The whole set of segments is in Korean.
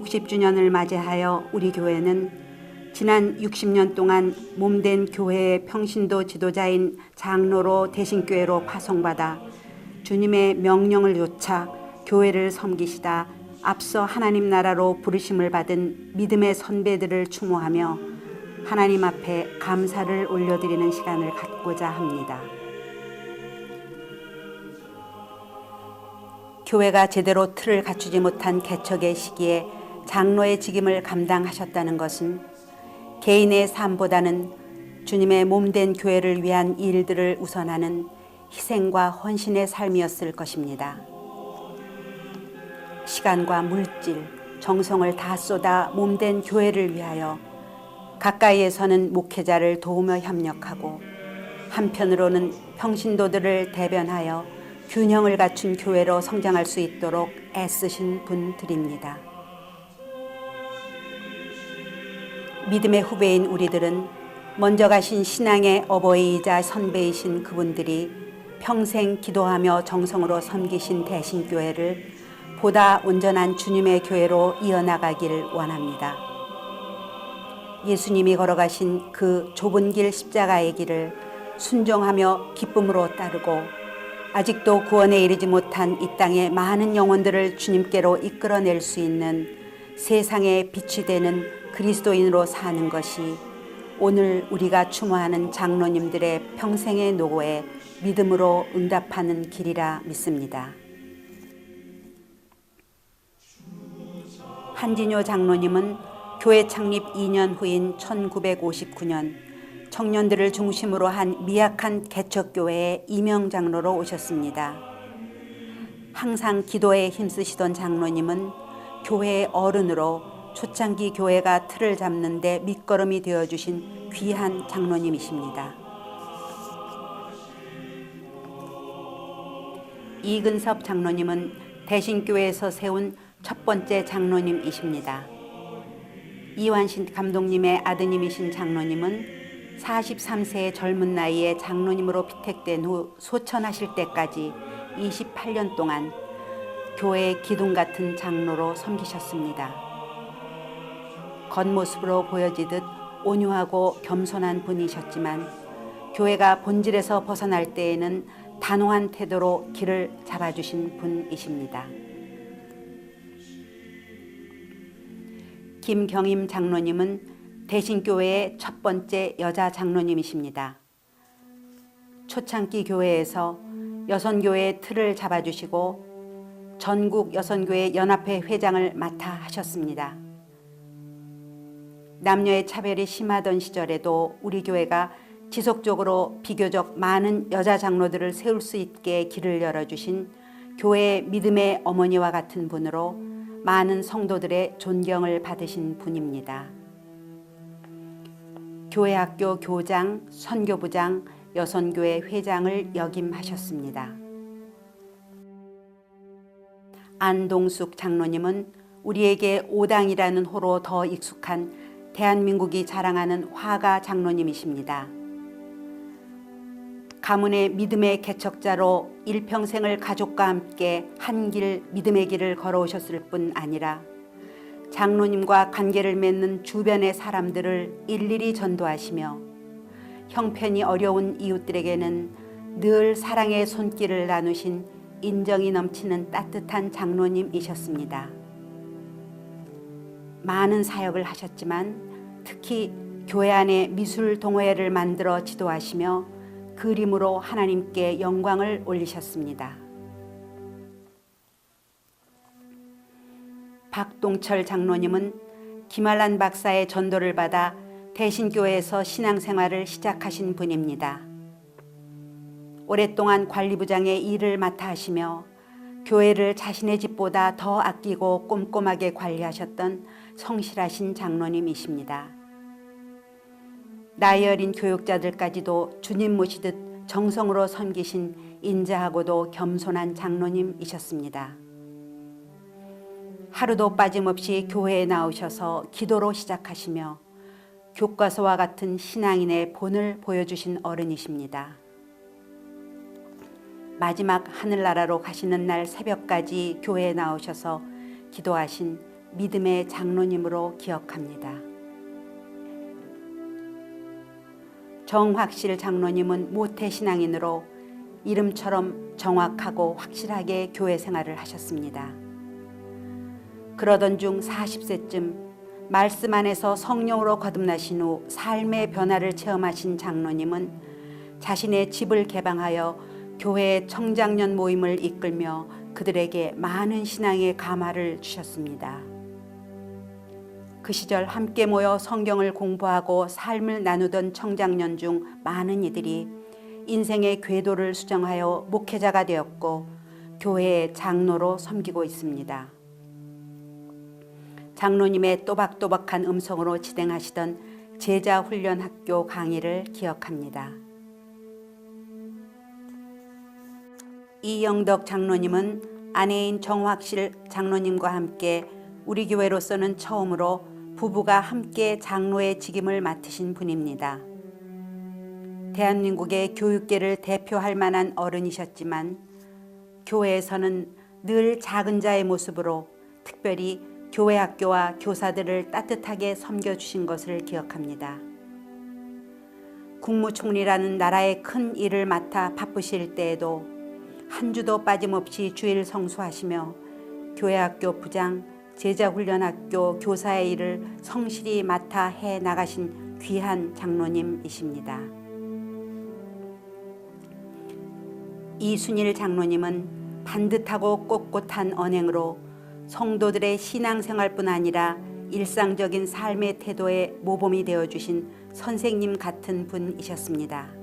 교회 창립 60주년을 맞이하여 우리 교회는 지난 60년 동안 몸된 교회의 평신도 지도자인 장로로 대신교회로 파송받아 주님의 명령을 좇아 교회를 섬기시다 앞서 하나님 나라로 부르심을 받은 믿음의 선배들을 추모하며 하나님 앞에 감사를 올려드리는 시간을 갖고자 합니다. 교회가 제대로 틀을 갖추지 못한 개척의 시기에 장로의 직임을 감당하셨다는 것은 개인의 삶보다는 주님의 몸된 교회를 위한 일들을 우선하는 희생과 헌신의 삶이었을 것입니다. 시간과 물질, 정성을 다 쏟아 몸된 교회를 위하여 가까이에서는 목회자를 도우며 협력하고 한편으로는 평신도들을 대변하여 균형을 갖춘 교회로 성장할 수 있도록 애쓰신 분들입니다. 믿음의 후배인 우리들은 먼저 가신 신앙의 어버이이자 선배이신 그분들이 평생 기도하며 정성으로 섬기신 대신교회를 보다 온전한 주님의 교회로 이어나가길 원합니다. 예수님이 걸어가신 그 좁은 길 십자가의 길을 순종하며 기쁨으로 따르고 아직도 구원에 이르지 못한 이 땅의 많은 영혼들을 주님께로 이끌어낼 수 있는 세상의 빛이 되는 그리스도인으로 사는 것이 오늘 우리가 추모하는 장로님들의 평생의 노고에 믿음으로 응답하는 길이라 믿습니다. 한진효 장로님은 교회 창립 2년 후인 1959년 청년들을 중심으로 한 미약한 개척교회의 이명 장로로 오셨습니다. 항상 기도에 힘쓰시던 장로님은 교회의 어른으로 초창기 교회가 틀을 잡는 데 밑거름이 되어 주신 귀한 장로님이십니다. 이근섭 장로님은 대신교회에서 세운 첫 번째 장로님이십니다. 이완신 감독님의 아드님이신 장로님은 43세의 젊은 나이에 장로님으로 피택된 후 소천하실 때까지 28년 동안 교회의 기둥 같은 장로로 섬기셨습니다. 겉모습으로 보여지듯 온유하고 겸손한 분이셨지만 교회가 본질에서 벗어날 때에는 단호한 태도로 길을 잡아주신 분이십니다. 김경임 장로님은 대신교회의 첫 번째 여자 장로님이십니다. 초창기 교회에서 여선교회의 틀을 잡아주시고 전국 여선교회 연합회 회장을 맡아 하셨습니다. 남녀의 차별이 심하던 시절에도 우리 교회가 지속적으로 비교적 많은 여자 장로들을 세울 수 있게 길을 열어주신 교회의 믿음의 어머니와 같은 분으로 많은 성도들의 존경을 받으신 분입니다. 교회 학교 교장, 선교부장, 여선교회 회장을 역임하셨습니다. 안동숙 장로님은 우리에게 오당이라는 호로 더 익숙한 대한민국이 자랑하는 화가 장로님이십니다. 가문의 믿음의 개척자로 일평생을 가족과 함께 한 길 믿음의 길을 걸어오셨을 뿐 아니라 장로님과 관계를 맺는 주변의 사람들을 일일이 전도하시며 형편이 어려운 이웃들에게는 늘 사랑의 손길을 나누신 인정이 넘치는 따뜻한 장로님이셨습니다. 많은 사역을 하셨지만 특히 교회 안에 미술 동호회를 만들어 지도하시며 그림으로 하나님께 영광을 올리셨습니다. 박동철 장로님은 김알란 박사의 전도를 받아 대신교회에서 신앙생활을 시작하신 분입니다. 오랫동안 관리부장의 일을 맡아 하시며 교회를 자신의 집보다 더 아끼고 꼼꼼하게 관리하셨던 성실하신 장로님이십니다. 나이 어린 교육자들까지도 주님 모시듯 정성으로 섬기신 인자하고도 겸손한 장로님이셨습니다. 하루도 빠짐없이 교회에 나오셔서 기도로 시작하시며 교과서와 같은 신앙인의 본을 보여주신 어른이십니다. 마지막 하늘나라로 가시는 날 새벽까지 교회에 나오셔서 기도하신 믿음의 장로님으로 기억합니다. 정확실 장로님은 모태신앙인으로 이름처럼 정확하고 확실하게 교회 생활을 하셨습니다. 그러던 중 40세쯤 말씀 안에서 성령으로 거듭나신 후 삶의 변화를 체험하신 장로님은 자신의 집을 개방하여 교회 청장년 모임을 이끌며 그들에게 많은 신앙의 감화를 주셨습니다. 그 시절 함께 모여 성경을 공부하고 삶을 나누던 청장년 중 많은 이들이 인생의 궤도를 수정하여 목회자가 되었고 교회의 장로로 섬기고 있습니다. 장로님의 또박또박한 음성으로 진행하시던 제자 훈련 학교 강의를 기억합니다. 이영덕 장로님은 아내인 정확실 장로님과 함께 우리 교회로서는 처음으로 부부가 함께 장로의 직임을 맡으신 분입니다. 대한민국의 교육계를 대표할 만한 어른이셨지만 교회에서는 늘 작은 자의 모습으로 특별히 교회 학교와 교사들을 따뜻하게 섬겨주신 것을 기억합니다. 국무총리라는 나라의 큰 일을 맡아 바쁘실 때에도 한 주도 빠짐없이 주일 성수하시며 교회학교 부장, 제자훈련학교 교사의 일을 성실히 맡아 해 나가신 귀한 장로님이십니다. 이순일 장로님은 반듯하고 꼿꼿한 언행으로 성도들의 신앙생활뿐 아니라 일상적인 삶의 태도에 모범이 되어 주신 선생님 같은 분이셨습니다.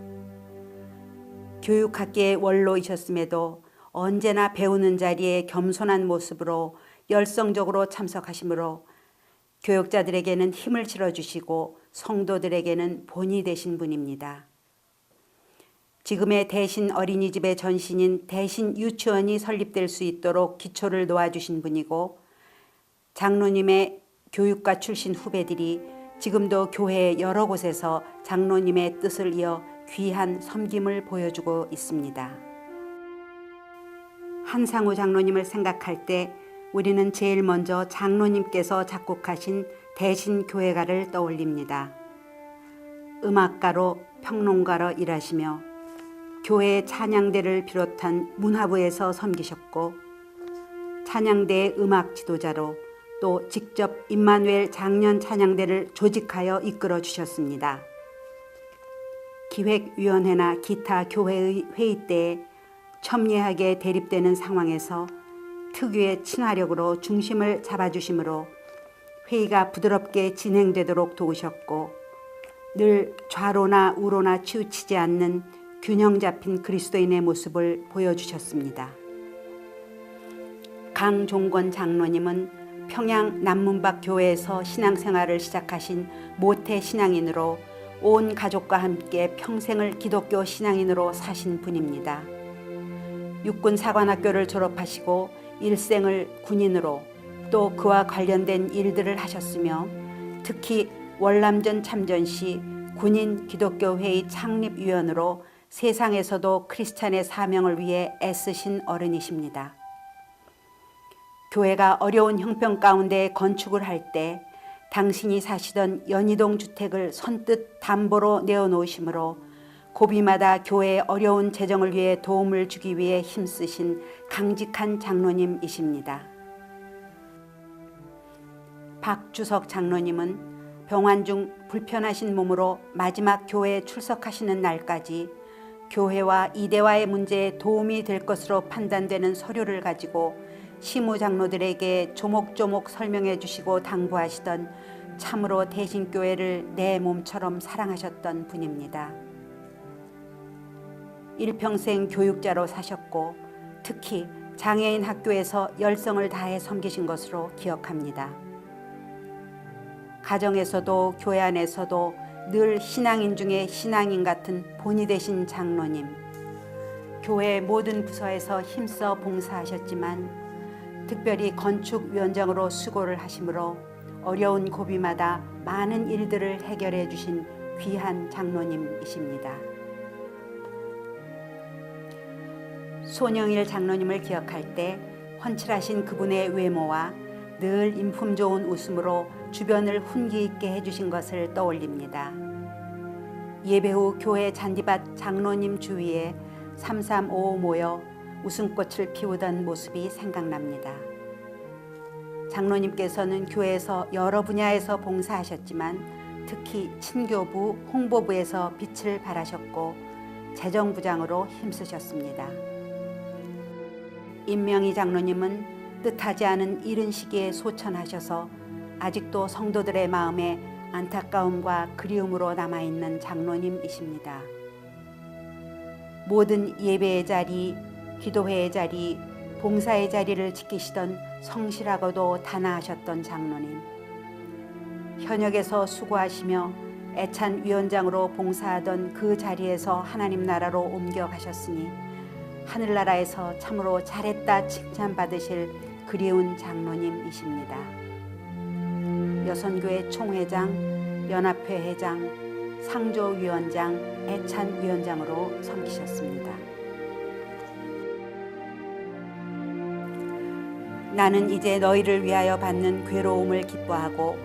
교육학계의 원로이셨음에도 언제나 배우는 자리에 겸손한 모습으로 열성적으로 참석하시므로 교육자들에게는 힘을 실어주시고 성도들에게는 본이 되신 분입니다. 지금의 대신 어린이집의 전신인 대신 유치원이 설립될 수 있도록 기초를 놓아주신 분이고 장로님의 교육과 출신 후배들이 지금도 교회 여러 곳에서 장로님의 뜻을 이어 귀한 섬김을 보여주고 있습니다. 한상우 장로님을 생각할 때 우리는 제일 먼저 장로님께서 작곡하신 대신 교회가를 떠올립니다. 음악가로 평론가로 일하시며 교회 찬양대를 비롯한 문화부에서 섬기셨고 찬양대의 음악 지도자로 또 직접 임마누엘 장년 찬양대를 조직하여 이끌어 주셨습니다. 기획위원회나 기타 교회의 회의 때에 첨예하게 대립되는 상황에서 특유의 친화력으로 중심을 잡아주심으로 회의가 부드럽게 진행되도록 도우셨고 늘 좌로나 우로나 치우치지 않는 균형 잡힌 그리스도인의 모습을 보여주셨습니다. 강종권 장로님은 평양 남문박 교회에서 신앙생활을 시작하신 모태 신앙인으로 온 가족과 함께 평생을 기독교 신앙인으로 사신 분입니다. 육군 사관학교를 졸업하시고 일생을 군인으로 또 그와 관련된 일들을 하셨으며 특히 월남전 참전 시 군인 기독교회의 창립위원으로 세상에서도 크리스찬의 사명을 위해 애쓰신 어른이십니다. 교회가 어려운 형편 가운데 건축을 할 때 당신이 사시던 연희동 주택을 선뜻 담보로 내어놓으심으로 고비마다 교회의 어려운 재정을 위해 도움을 주기 위해 힘쓰신 강직한 장로님이십니다. 박주석 장로님은 병환 중 불편하신 몸으로 마지막 교회에 출석하시는 날까지 교회와 이대와의 문제에 도움이 될 것으로 판단되는 서류를 가지고 시무 장로들에게 조목조목 설명해 주시고 당부하시던 참으로 대신교회를 내 몸처럼 사랑하셨던 분입니다. 일평생 교육자로 사셨고 특히 장애인 학교에서 열성을 다해 섬기신 것으로 기억합니다. 가정에서도 교회 안에서도 늘 신앙인 중에 신앙인 같은 본이 되신 장로님. 교회 모든 부서에서 힘써 봉사하셨지만 특별히 건축위원장으로 수고를 하시므로 어려운 고비마다 많은 일들을 해결해 주신 귀한 장로님이십니다. 손영일 장로님을 기억할 때 훤칠하신 그분의 외모와 늘 인품 좋은 웃음으로 주변을 훈기 있게 해주신 것을 떠올립니다. 예배 후 교회 잔디밭 장로님 주위에 삼삼오오 모여 웃음꽃을 피우던 모습이 생각납니다. 장로님께서는 교회에서 여러 분야에서 봉사하셨지만 특히 친교부, 홍보부에서 빛을 발하셨고 재정부장으로 힘쓰셨습니다. 임명희 장로님은 뜻하지 않은 이른 시기에 소천하셔서 아직도 성도들의 마음에 안타까움과 그리움으로 남아있는 장로님이십니다. 모든 예배의 자리, 기도회의 자리, 봉사의 자리를 지키시던 성실하고도 단아하셨던 장로님. 현역에서 수고하시며 애찬 위원장으로 봉사하던 그 자리에서 하나님 나라로 옮겨 가셨으니 하늘나라에서 참으로 잘했다 칭찬받으실 그리운 장로님이십니다. 여선교회 총회장, 연합회 회장, 상조위원장, 애찬위원장으로 섬기셨습니다. 나는 이제 너희를 위하여 받는 괴로움을 기뻐하고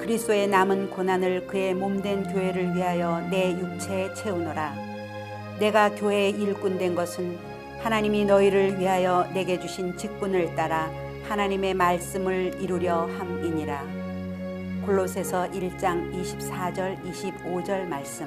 그리스도의 남은 고난을 그의 몸된 교회를 위하여 내 육체에 채우노라. 내가 교회의 일꾼 된 것은 하나님이 너희를 위하여 내게 주신 직분을 따라 하나님의 말씀을 이루려 함이니라. 골로새서 1장 24절 25절 말씀.